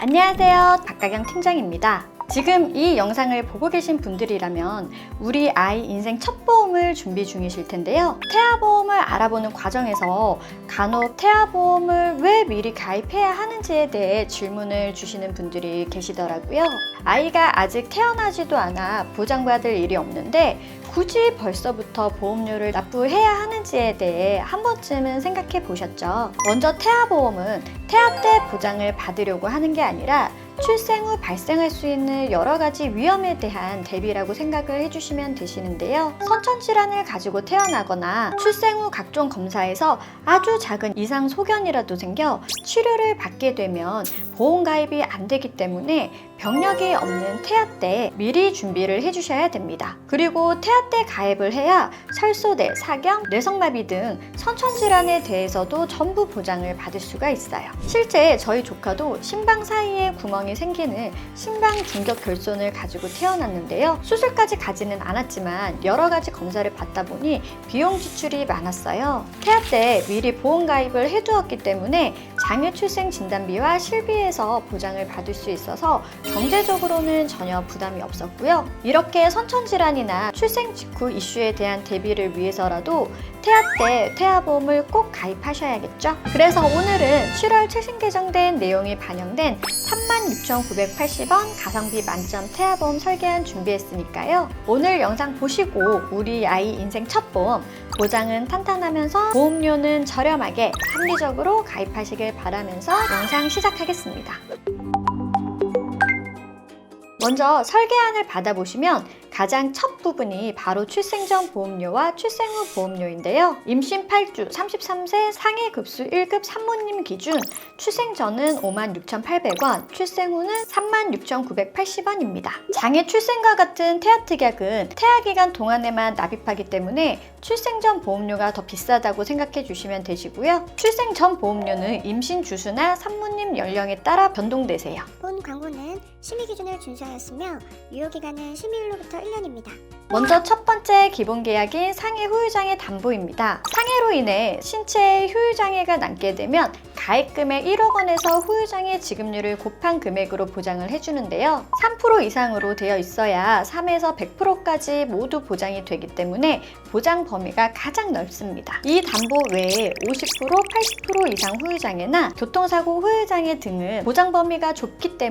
안녕하세요. 박가경 팀장입니다. 지금 이 영상을 보고 계신 분들이라면 우리 아이 인생 첫 보험을 준비 중이실 텐데요. 태아보험을 알아보는 과정에서 간혹 태아보험을 왜 미리 가입해야 하는지에 대해 질문을 주시는 분들이 계시더라고요. 아이가 아직 태어나지도 않아 보장받을 일이 없는데 굳이 벌써부터 보험료를 납부해야 하는지에 대해 한 번쯤은 생각해 보셨죠. 먼저 태아보험은 태아 때 보장을 받으려고 하는 게 아니라 출생 후 발생할 수 있는 여러 가지 위험에 대한 대비라고 생각을 해주시면 되시는데요. 선천 질환을 가지고 태어나거나 출생 후 각종 검사에서 아주 작은 이상 소견이라도 생겨 치료를 받게 되면 보험 가입이 안 되기 때문에 병력이 없는 태아 때 미리 준비를 해주셔야 됩니다. 그리고 태아 때 가입을 해야 설소대, 사경, 뇌성마비 등 선천 질환에 대해서도 전부 보장을 받을 수가 있어요. 실제 저희 조카도 심방 사이에 구멍이 생기는 심방 중격 결손을 가지고 태어났는데요. 수술까지 가지는 않았지만 여러 가지 검사를 받다 보니 비용 지출이 많았어요. 태아 때 미리 보험 가입을 해두었기 때문에 장애 출생 진단비와 실비에서 보장을 받을 수 있어서 경제적으로는 전혀 부담이 없었고요. 이렇게 선천 질환이나 출생 직후 이슈에 대한 대비를 위해서라도 태아 때 태아보험을 꼭 가입하셔야겠죠. 그래서 오늘은 7월 최신 개정된 내용이 반영된 36,980원 가성비 만점 태아보험 설계안 준비했으니까요. 오늘 영상 보시고 우리 아이 인생 첫 보험 보장은 탄탄하면서 보험료는 저렴하게 합리적으로 가입하시길 바라면서 영상 시작하겠습니다. 먼저 설계안을 받아보시면 가장 첫 부분이 바로 출생 전 보험료와 출생 후 보험료인데요. 임신 8주 33세 상해 급수 1급 산모님 기준 출생 전은 56,800원, 출생 후는 36,980원입니다. 장애 출생과 같은 태아 특약은 태아 기간 동안에만 납입하기 때문에 출생 전 보험료가 더 비싸다고 생각해 주시면 되시고요. 출생 전 보험료는 임신 주수나 산모님 연령에 따라 변동되세요. 본 광고는 심의 기준을 준수하였으며 유효 기간은 심의일로부터 1년입니다. 먼저 첫 번째 기본 계약인 상해 후유장애 담보입니다. 상해로 인해 신체에 후유장애가 남게 되면 가입금액 1억 원에서 후유장애 지급률을 곱한 금액으로 보장을 해주는데요. 3% 이상으로 되어 있어야 3에서 100%까지 모두 보장이 되기 때문에 보장 범위가 가장 넓습니다. 이 담보 외에 50%, 80% 이상 후유장애나 교통사고 후유장애 등은 보장 범위가 좁기 때문에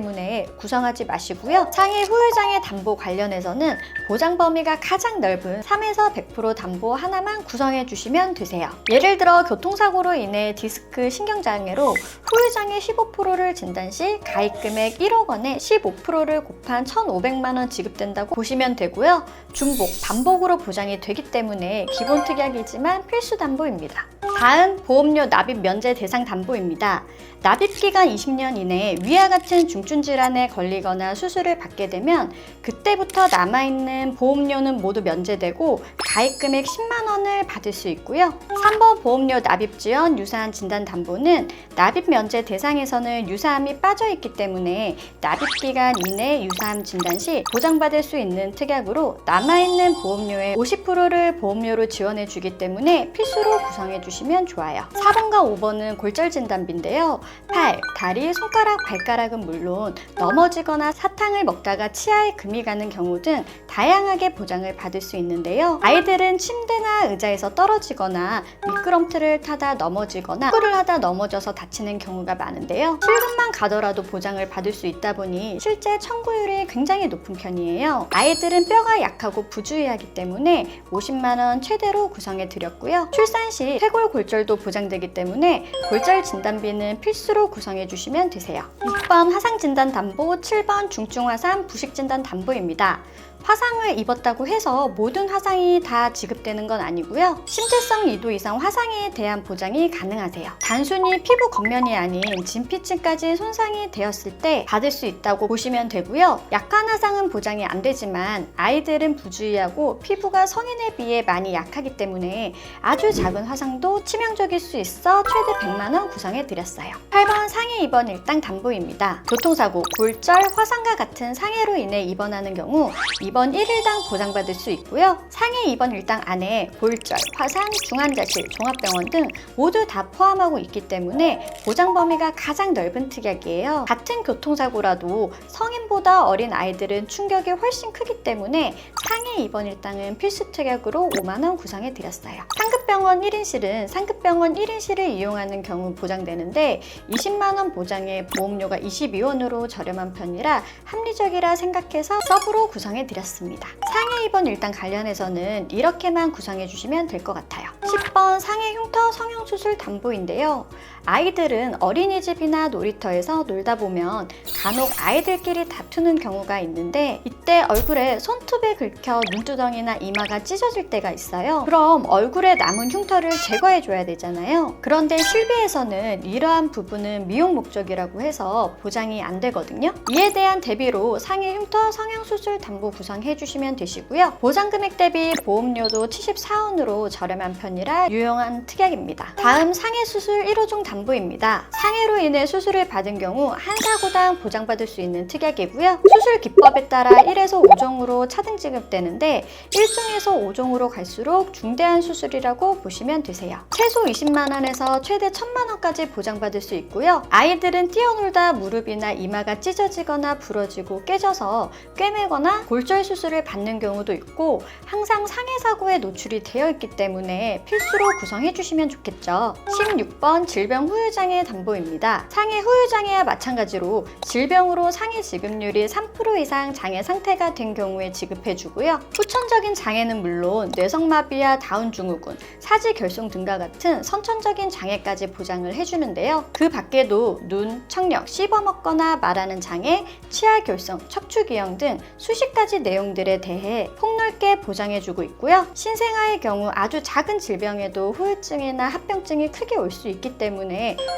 구성하지 마시고요. 상해 후유장애 담보 관련해서는 보장 범위가 가장 넓은 3에서 100% 담보 하나만 구성해 주시면 되세요. 예를 들어 교통사고로 인해 디스크 신경장애로 후유장애 15%를 진단 시 가입금액 1억 원에 15%를 곱한 1,500만 원 지급된다고 보시면 되고요. 중복, 반복으로 보장이 되기 때문에 기본 특약이지만 필수 담보입니다. 다음 보험료 납입 면제 대상 담보입니다. 납입 기간 20년 이내 위와 같은 중증 질환에 걸리거나 수술을 받게 되면 그때부터 남아있는 보험료는 모두 면제되고 가입금액 10만 원을 받을 수 있고요. 3번 보험료 납입 지연 유사한 진단 담보는 납입 면제 대상에서는 유사함이 빠져 있기 때문에 납입 기간 이내 유사함 진단 시 보장받을 수 있는 특약으로 남아있는 보험료의 50%를 보험료로 지원해 주기 때문에 필수로 구성해 주시면 좋아요. 4번과 5번은 골절 진단비인데요. 팔, 다리, 손가락, 발가락은 물론 넘어지거나 사탕을 먹다가 치아에 금이 가는 경우 등 다양하게 보장을 받을 수 있는데요. 아이들은 침대나 의자에서 떨어지거나 미끄럼틀을 타다 넘어지거나 축구를 하다 넘어져서 다치는 경우가 많은데요. 실금만 가더라도 보장을 받을 수 있다 보니 실제 청구율이 굉장히 높은 편이에요. 아이들은 뼈가 약하고 부주의하기 때문에 50만 원 최대로 구성해 드렸고요. 출산 시 쇄골 골절도 보장되기 때문에 골절 진단비는 필수 로 구성해 주시면 되세요. 6번 화상 진단 담보, 7번 중증 화상 부식 진단 담보입니다. 화상을 입었다고 해서 모든 화상이 다 지급되는 건 아니고요. 심재성 2도 이상 화상에 대한 보장이 가능하세요. 단순히 피부 겉면이 아닌 진피층까지 손상이 되었을 때 받을 수 있다고 보시면 되고요. 약한 화상은 보장이 안 되지만 아이들은 부주의하고 피부가 성인에 비해 많이 약하기 때문에 아주 작은 화상도 치명적일 수 있어 최대 100만 원 구성해 드렸어요. 8번 상해 입원 일당 담보입니다. 교통사고, 골절, 화상과 같은 상해로 인해 입원하는 경우 입원 1일당 보장받을 수 있고요. 상해 입원 일당 안에 골절, 화상, 중환자실, 종합병원 등 모두 다 포함하고 있기 때문에 보장 범위가 가장 넓은 특약이에요. 같은 교통사고라도 성인보다 어린 아이들은 충격이 훨씬 크기 때문에 상해 입원 일당은 필수 특약으로 5만 원 구성해 드렸어요. 상급병원 1인실은 상급병원 1인실을 이용하는 경우 보장되는데 20만 원 보장에 보험료가 22원으로 저렴한 편이라 합리적이라 생각해서 서브로 구성해 드렸습니다. 상해 입원 일당 관련해서는 이렇게만 구성해 주시면 될 것 같아요. 10번 상해 흉터 성형 수술 담보인데요. 아이들은 어린이집이나 놀이터에서 놀다 보면 간혹 아이들끼리 다투는 경우가 있는데 이때 얼굴에 손톱에 긁혀 눈두덩이나 이마가 찢어질 때가 있어요. 그럼 얼굴에 남은 흉터를 제거해 줘야 되잖아요. 그런데 실비에서는 이러한 부분은 미용 목적이라고 해서 보장이 안 되거든요. 이에 대한 대비로 상해 흉터 성형 수술 담보 구성해 주시면 되시고요. 보장 금액 대비 보험료도 74원으로 저렴한 편이라 유용한 특약입니다. 다음 상해 수술 1호종 담보 입니다. 상해로 인해 수술을 받은 경우 한 사고당 보장받을 수 있는 특약이고요. 수술 기법에 따라 1에서 5종으로 차등 지급되는데 1종에서 5종으로 갈수록 중대한 수술이라고 보시면 되세요. 최소 20만 원에서 최대 1000만 원까지 보장받을 수 있고요. 아이들은 뛰어놀다 무릎이나 이마가 찢어지거나 부러지고 깨져서 꿰매거나 골절 수술을 받는 경우도 있고 항상 상해 사고에 노출이 되어 있기 때문에 필수로 구성해 주시면 좋겠죠. 16번 질병 후유장애 담보입니다. 상해 후유장애와 마찬가지로 질병으로 상해 지급률이 3% 이상 장애 상태가 된 경우에 지급해 주고요. 후천적인 장애는 물론 뇌성마비와 다운 증후군, 사지 결손 등과 같은 선천적인 장애까지 보장을 해주는데요. 그 밖에도 눈, 청력, 씹어먹거나 말하는 장애, 치아 결손, 척추 기형 등 수십 가지 내용들에 대해 폭넓게 보장해주고 있고요. 신생아의 경우 아주 작은 질병에도 후유증이나 합병증이 크게 올 수 있기 때문에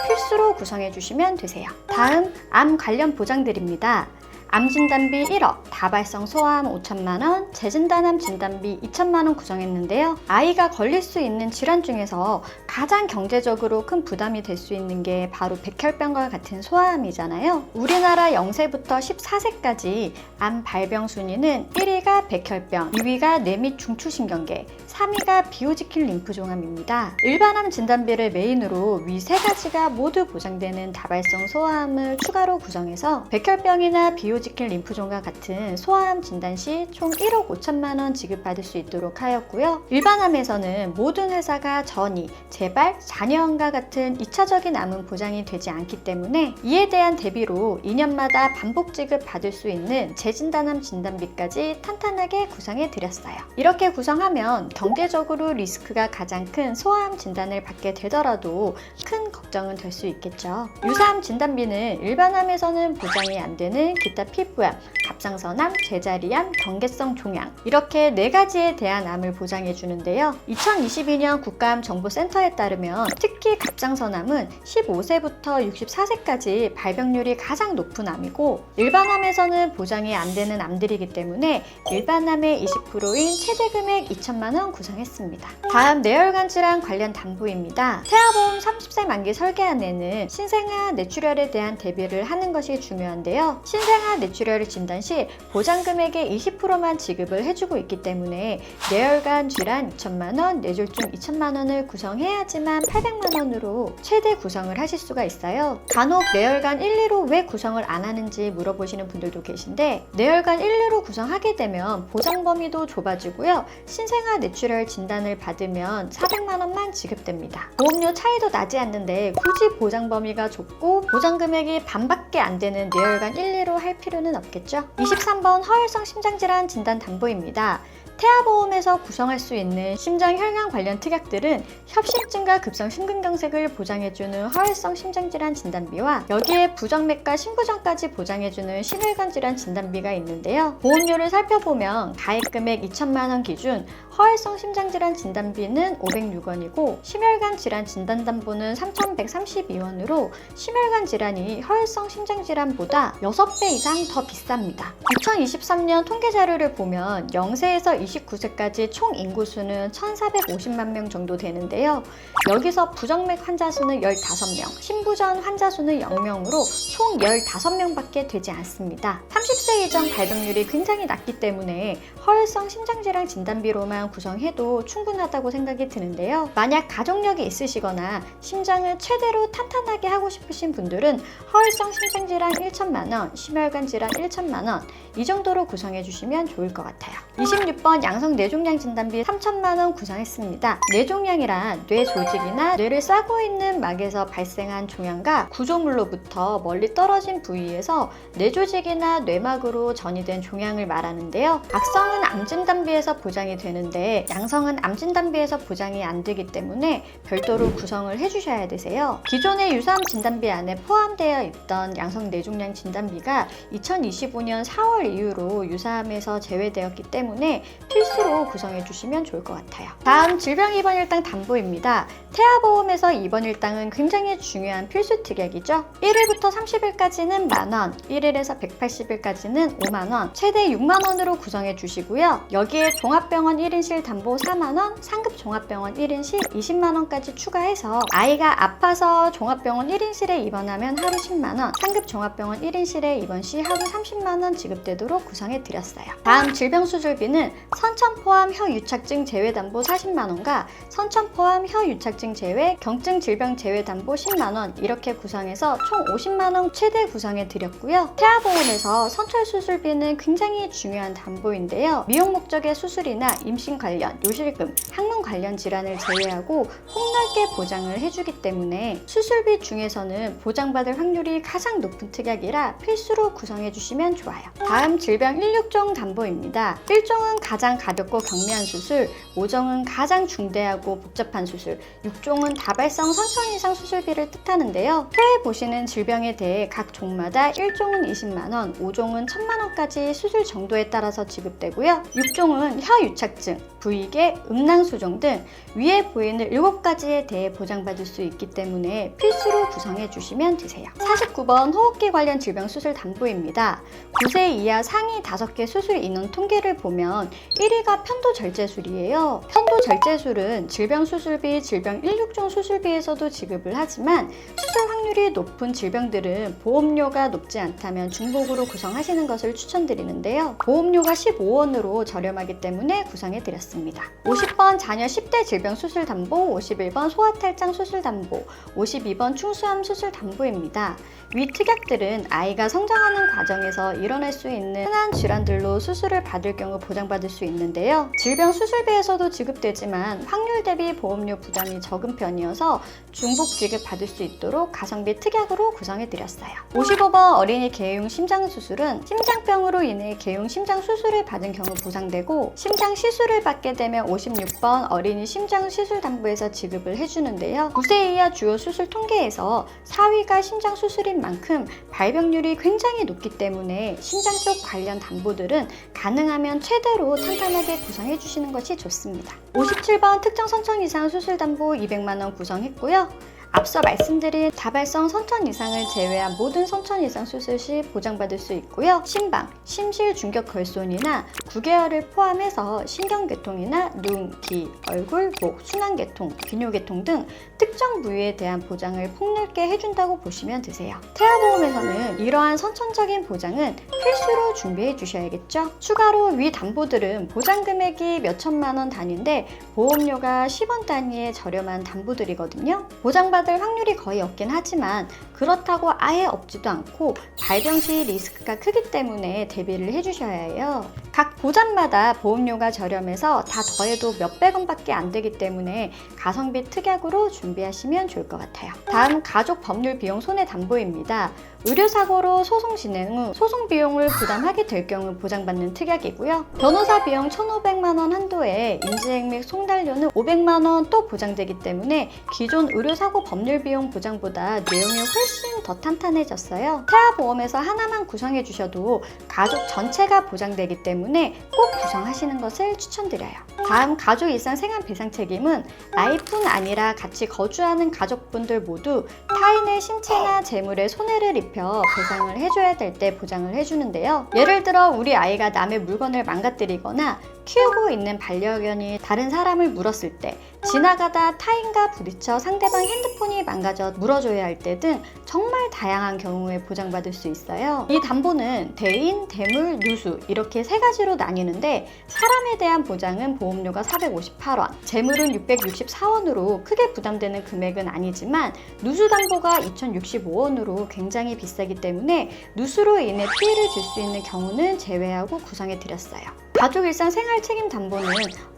필수로 구성해 주시면 되세요. 다음 암 관련 보장드립니다. 암 진단비 1억, 다발성 소아암 5천만 원, 재진단암 진단비 2천만 원 구성했는데요. 아이가 걸릴 수 있는 질환 중에서 가장 경제적으로 큰 부담이 될 수 있는 게 바로 백혈병과 같은 소아암이잖아요. 우리나라 0세부터 14세까지 암 발병 순위는 1위가 백혈병, 2위가 뇌 및 중추신경계, 3위가 비오지킬 림프종암입니다. 일반암 진단비를 메인으로 위 세 가지가 모두 보장되는 다발성 소아암을 추가로 구성해서 백혈병이나 비오지킬 림프종과 같은 소아암 진단 시 총 1억 5천만 원 지급받을 수 있도록 하였고요. 일반암에서는 모든 회사가 전이, 재발, 잔여암과 같은 2차적인 암은 보장이 되지 않기 때문에 이에 대한 대비로 2년마다 반복 지급 받을 수 있는 재진단암 진단비까지 탄탄하게 구성해 드렸어요. 이렇게 구성하면 경 제적으로 리스크가 가장 큰 소아암 진단을 받게 되더라도 큰 걱정은 될 수 있겠죠. 유사암 진단비는 일반암에서는 보장이 안 되는 기타 피부암, 갑상선암, 제자리암, 경계성 종양 이렇게 네 가지에 대한 암을 보장해 주는데요. 2022년 국가암 정보센터에 따르면 특히 갑상선암은 15세부터 64세까지 발병률이 가장 높은 암이고 일반암에서는 보장이 안 되는 암들이기 때문에 일반암의 20%인 최대 금액 2천만 원 구성했습니다. 다음 뇌혈관 질환 관련 담보입니다. 태아보험 30세 만기 설계안에는 신생아 뇌출혈에 대한 대비를 하는 것이 중요한데요. 신생아 뇌출혈을 진단 시 보장 금액의 20%만 지급을 해주고 있기 때문에 뇌혈관 질환 2천만 원, 뇌졸중 2천만 원을 구성해야지만 800만 원으로 최대 구성을 하실 수가 있어요. 간혹 뇌혈관 1, 2로 왜 구성을 안 하는지 물어보시는 분들도 계신데 뇌혈관 1, 2로 구성하게 되면 보장 범위도 좁아지고요. 신생아 뇌출혈 진단을 받으면 400만 원만 지급됩니다. 보험료 차이도 나지 않는데 굳이 보장 범위가 좁고 보장 금액이 반밖에 안 되는 뇌혈관 1, 2로 할 필요는 없겠죠? 23번 허혈성 심장질환 진단 담보입니다. 태아보험에서 구성할 수 있는 심장 혈관 관련 특약들은 협심증과 급성 심근경색을 보장해주는 허혈성 심장질환 진단비와 여기에 부정맥과 심부전까지 보장해주는 심혈관 질환 진단비가 있는데요. 보험료를 살펴보면 가입 금액 2천만 원 기준 허혈성 심장질환 진단비는 506원이고 심혈관 질환 진단담보는 3,132원으로 심혈관 질환이 허혈성 심장질환보다 6배 이상 더 비쌉니다. 2023년 통계 자료를 보면 0세에서 29세까지 총 인구수는 1,450만 명 정도 되는데요. 여기서 부정맥 환자 수는 15명, 신부전 환자 수는 0명으로 총 15명밖에 되지 않습니다. 30세 이전 발병률이 굉장히 낮기 때문에 허혈성 심장질환 진단비로만 구성해도 충분하다고 생각이 드는데요. 만약 가족력이 있으시거나 심장을 최대로 탄탄하게 하고 싶으신 분들은 허혈성 심장질환 1천만 원, 심혈관 질환 1천만 원, 이 정도로 구성해 주시면 좋을 것 같아요. 26번 양성 뇌종양 진단비 3천만 원 구성했습니다. 뇌종양이란 뇌 조직이나 뇌를 싸고 있는 막에서 발생한 종양과 구조물로부터 멀리 떨어진 부위에서 뇌 조직이나 뇌막으로 전이된 종양을 말하는데요. 악성은 암 진단비에서 보장이 되는데 양성은 암 진단비에서 보장이 안 되기 때문에 별도로 구성을 해주셔야 되세요. 기존의 유사암 진단비 안에 포함되어 있던 양성 뇌종양 진단비가 2025년 4월 이후로 유사암에서 제외되었기 때문에 필수로 구성해 주시면 좋을 것 같아요. 다음 질병 입원 일당 담보입니다. 태아보험에서 입원 일당은 굉장히 중요한 필수 특약이죠. 1일부터 30일까지는 만원, 1일에서 180일까지는 5만원, 최대 6만원으로 구성해 주시고요. 여기에 종합병원 1인실 담보 4만원, 상급 종합병원 1인실 20만원까지 추가해서 아이가 아파서 종합병원 1인실에 입원하면 하루 10만원, 상급 종합병원 1인실에 입원 시 하루 30만원 지급되도록 구성해 드렸어요. 다음 질병 수술비는 선천 포함 혀 유착증 제외 담보 40만원과 선천 포함 혀 유착증 제외, 경증 질병 제외 담보 10만원 이렇게 구성해서 총 50만원 최대 구성해 드렸고요. 태아보험에서 선철 수술비는 굉장히 중요한 담보인데요. 미용 목적의 수술이나 임신 관련, 요실금, 항문 관련 질환을 제외하고 폭넓게 보장을 해주기 때문에 수술비 중에서는 보장받을 확률이 가장 높은 특약이라 필수로 구성해 주시면 좋아요. 다음 질병 16종 담보입니다. 1종은 가장 가볍고 경미한 수술, 5종은 가장 중대하고 복잡한 수술, 6종은 다발성 선천 이상 수술비를 뜻하는데요. 표에 보시는 질병에 대해 각 종마다 1종은 20만원, 5종은 1000만원까지 수술 정도에 따라서 지급되고요. 6종은 혀 유착증, 부위계, 음낭수종 등 위에 보이는 7가지에 대해 보장받을 수 있기 때문에 필수로 구성해 주시면 되세요. 49번 호흡기 관련 질병 수술 담보입니다. 9세 이하 상위 5개 수술 인원 통계를 보면 1위가 편도 절제술이에요. 편도 절제술은 질병 수술비, 질병 16종 수술비에서도 지급을 하지만 수술 확률이 높은 질병들은 보험료가 높지 않다면 중복으로 구성하시는 것을 추천드리는데요. 보험료가 15원으로 저렴하기 때문에 구성해 드렸습니다. 50번 자녀 10대 질병 수술 담보, 51번 소아탈장 수술 담보, 52번 충수암 수술 담보입니다. 위 특약들은 아이가 성장하는 과정에서 일어날 수 있는 흔한 질환들로 수술을 받을 경우 보장받을 수 있는데요. 질병 수술비에서도 지급되지만 확률 대비 보험료 부담이 적은 편이어서 중복 지급 받을 수 있도록 가성비 특약으로 구성해 드렸어요. 55번 어린이 개용 심장 수술은 심장병으로 인해 개용 심장 수술을 받은 경우 보상되고 심장 시술을 받게 되면 56번 어린이 심장 시술 담보에서 지급을 해주는데요. 9세 이하 주요 수술 통계에서 4위가 심장 수술인 만큼 발병률이 굉장히 높기 때문에 심장 쪽 관련 담보들은 가능하면 최대로 탄탄하게 구성해 주시는 것이 좋습니다. 57번 특정 선천 이상 수술 담보 200만 원 구성했고요. 앞서 말씀드린 다발성 선천 이상을 제외한 모든 선천 이상 수술 시 보장받을 수 있고요. 심방, 심실 중격 결손이나 9개월을 포함해서 신경계통이나 눈, 귀, 얼굴, 목, 순환계통, 비뇨계통 등 특정 부위에 대한 보장을 폭넓게 해준다고 보시면 되세요. 태아보험에서는 이러한 선천적인 보장은 필수로 준비해 주셔야겠죠. 추가로 위 담보들은 보장 금액이 몇 천만 원 단위인데 보험료가 10원 단위의 저렴한 담보들이거든요. 보장받을 확률이 거의 없긴 하지만 그렇다고 아예 없지도 않고 발병 시 리스크가 크기 때문에 대비를 해주셔야 해요. 각 보장마다 보험료가 저렴해서 다 더해도 몇백 원밖에 안 되기 때문에 가성비 특약으로 준비하시면 좋을 것 같아요. 다음 가족 법률 비용 손해 담보입니다. 의료사고로 소송 진행 후 소송 비용을 부담하게 될 경우 보장받는 특약이고요. 변호사 비용 1,500만 원 한도에 인지행 및 송달료는 500만 원 또 보장되기 때문에 기존 의료사고 법률 비용 보장보다 내용이 훨씬 더 탄탄해졌어요. 태아 보험에서 하나만 구성해 주셔도 가족 전체가 보장되기 때문에 꼭 구성하시는 것을 추천드려요. 다음 가족 일상 생활 배상 책임은 나이뿐 아니라 같이 거주하는 가족분들 모두 타인의 신체나 재물에 손해를 입혀 배상을 해줘야 될 때 보장을 해주는데요. 예를 들어 우리 아이가 남의 물건을 망가뜨리거나 키우고 있는 반려견이 다른 사람을 물었을 때, 지나가다 타인과 부딪혀 상대방 핸드폰이 망가져 물어줘야 할 때 등 정말 다양한 경우에 보장받을 수 있어요. 이 담보는 대인, 대물, 누수 이렇게 세 가지로 나뉘는데 사람에 대한 보장은 보험료가 458원, 재물은 664원으로 크게 부담되는 금액은 아니지만 누수 담보가 2065원으로 굉장히 비싸기 때문에 누수로 인해 피해를 줄 수 있는 경우는 제외하고 구성해 드렸어요. 가족 일상 생활 책임 담보는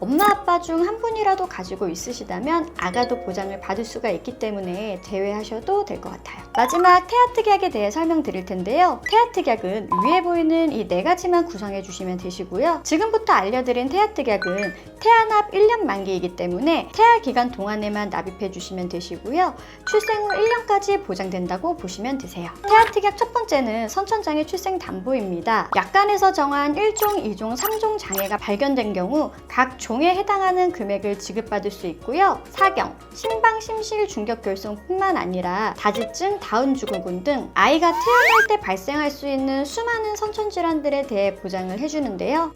엄마 아빠 중 한 분이라도 가지고 있으시다면 아가도 보장을 받을 수가 있기 때문에 제외하셔도 될 것 같아요. 마지막 태아 특약에 대해 설명드릴 텐데요. 태아 특약은 위에 보이는 이 네 가지만 구성해 주시면 되시고요. 지금부터 알려드린 태아 특약은 태아납 1년 만기이기 때문에 태아 기간 동안에만 납입해 주시면 되시고요. 출생 후 1년까지 보장된다고 보시면 되세요. 태아 특약 첫 번째는 선천장애 출생 담보입니다. 약관에서 정한 1종, 2종, 3종 장애가 발견된 경우 각 종에 해당하는 금액을 지급받을 수 있고요. 사경, 심방, 심실, 중격결손뿐만 아니라 다지증, 다운증후군 등 아이가 태어날 때 발생할 수 있는 수많은 선천 질환들에 대해 보장을 해주는데요.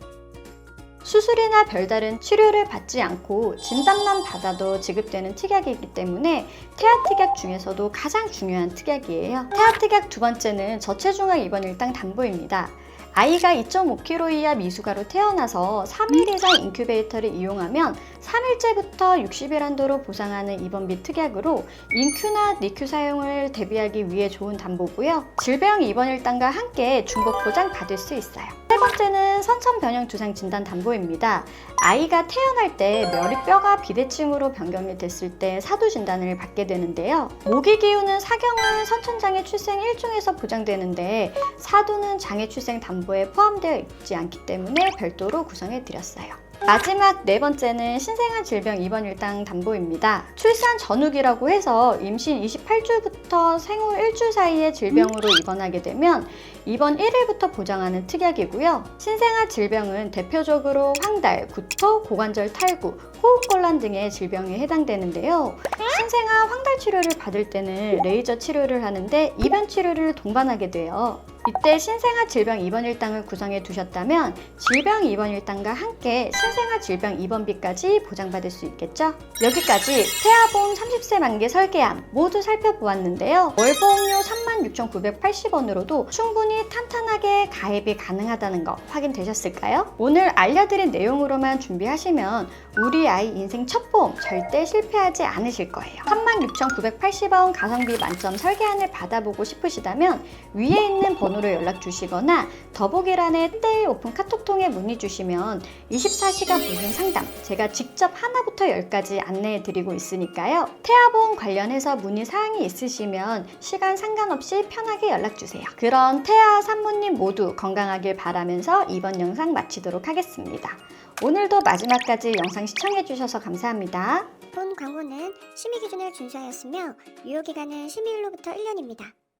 수술이나 별다른 치료를 받지 않고 진단만 받아도 지급되는 특약이기 때문에 태아 특약 중에서도 가장 중요한 특약이에요. 태아 특약 두 번째는 저체중아 입원 일당 담보입니다. 아이가 2.5kg 이하 미숙아로 태어나서 3일 이상 인큐베이터를 이용하면 3일째부터 60일 한도로 보상하는 입원비 특약으로 인큐나 니큐 사용을 대비하기 위해 좋은 담보고요. 질병 입원 일당과 함께 중복 보장 받을 수 있어요. 세 번째는 선천 변형 두상 진단 담보입니다. 아이가 태어날 때 머리뼈가 비대칭으로 변경이 됐을 때 사두 진단을 받게 되는데요. 모기 기운은 사경은 선천장애 출생 1종에서 보장되는데 사두는 장애 출생 담보에 포함되어 있지 않기 때문에 별도로 구성해 드렸어요. 마지막 네 번째는 신생아 질병 입원 일당 담보입니다. 출산 전후기라고 해서 임신 28주부터 생후 1주 사이에 질병으로 입원하게 되면 입원 1일부터 보장하는 특약이고요. 신생아 질병은 대표적으로 황달, 구토, 고관절 탈구, 호흡곤란 등의 질병에 해당되는데요. 신생아 황달 치료를 받을 때는 레이저 치료를 하는데 입원 치료를 동반하게 돼요. 이때 신생아 질병 입원 일당을 구성해 두셨다면 질병 입원 일당과 함께 신생아 질병 입원비까지 보장받을 수 있겠죠? 여기까지 태아보험 30세 만기 설계안 모두 살펴보았는데요. 월 보험료 36,980원으로도 충분히 탄탄하게 가입이 가능하다는 거 확인되셨을까요? 오늘 알려드린 내용으로만 준비하시면 우리 아이 인생 첫 보험 절대 실패하지 않으실 거예요. 36,980원 가성비 만점 설계안을 받아보고 싶으시다면 위에 있는 번호 로 연락 주시거나 더보기란에 1대1 오픈 카톡통에 문의 주시면 24시간 무료 상담 제가 직접 하나부터 10까지 안내해 드리고 있으니까요. 태아보험 관련해서 문의 사항이 있으시면 시간 상관없이 편하게 연락 주세요. 그런 태아 산모님 모두 건강하길 바라면서 이번 영상 마치도록 하겠습니다. 오늘도 마지막까지 영상 시청해 주셔서 감사합니다. 본 광고는 심의 기준을 준수하였으며 유효 기간은 심의일로부터 1년입니다.